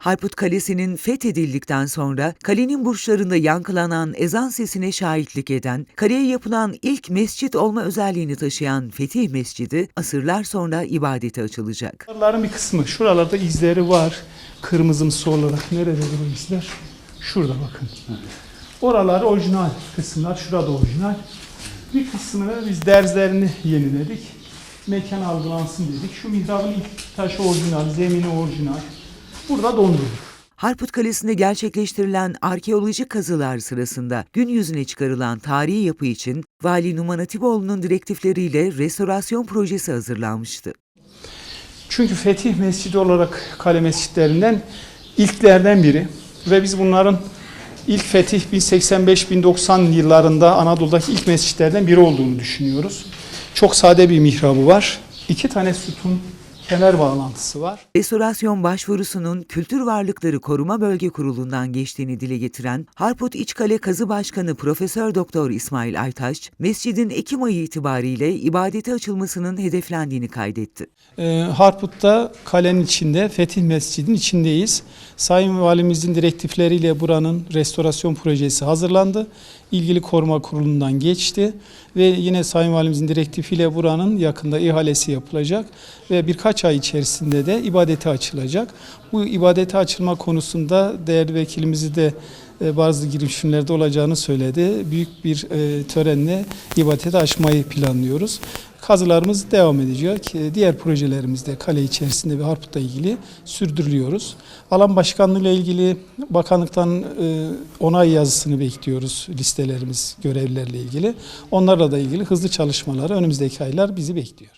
Harput Kalesi'nin fethedildikten sonra kalenin burçlarında yankılanan ezan sesine şahitlik eden, kaleye yapılan ilk mescit olma özelliğini taşıyan Fetih Mescidi asırlar sonra ibadete açılacak. Duvarların bir kısmı şuralarda izleri var. Kırmızımsı olarak nerede bu izler? Şurada bakın. Oralar orijinal kısımlar. Şurada orijinal. Bir kısmını biz derzlerini yeniledik. Mekan algılansın dedik. Şu mihrabın ilk taşı orijinal, zemini orijinal. Burada dondurduk. Harput Kalesi'nde gerçekleştirilen arkeolojik kazılar sırasında gün yüzüne çıkarılan tarihi yapı için Vali Numan Hatipoğlu'nun direktifleriyle restorasyon projesi hazırlanmıştı. Çünkü Fetih Mescidi olarak kale mescitlerinden ilklerden biri ve biz bunların ilk fetih 1085-1090 yıllarında Anadolu'daki ilk mescitlerden biri olduğunu düşünüyoruz. Çok sade bir mihrabı var. İki tane sütun kemer bağlantısı var. Restorasyon başvurusunun Kültür Varlıkları Koruma Bölge Kurulu'ndan geçtiğini dile getiren Harput İçkale Kazı Başkanı Profesör Doktor İsmail Aytaş, mescidin Ekim ayı itibariyle ibadete açılmasının hedeflendiğini kaydetti. Ee, Harput'ta kalenin içinde, Fetih Mescidin içindeyiz. Sayın Valimizin direktifleriyle buranın restorasyon projesi hazırlandı. İlgili koruma kurulundan geçti ve yine Sayın Valimizin direktifiyle buranın yakında ihalesi yapılacak ve birkaç ay içerisinde de ibadete açılacak. Bu ibadete açılma konusunda değerli vekilimizi de e, bazı girişimlerde olacağını söyledi. Büyük bir e, törenle ibadete açmayı planlıyoruz. Kazılarımız devam edecek. E, Diğer projelerimizde kale içerisinde ve Harput'la ilgili sürdürülüyoruz. Alan başkanlığı ile ilgili bakanlıktan onay yazısını bekliyoruz listelerimiz, görevlilerle ilgili. Onlarla da ilgili hızlı çalışmaları önümüzdeki aylar bizi bekliyor.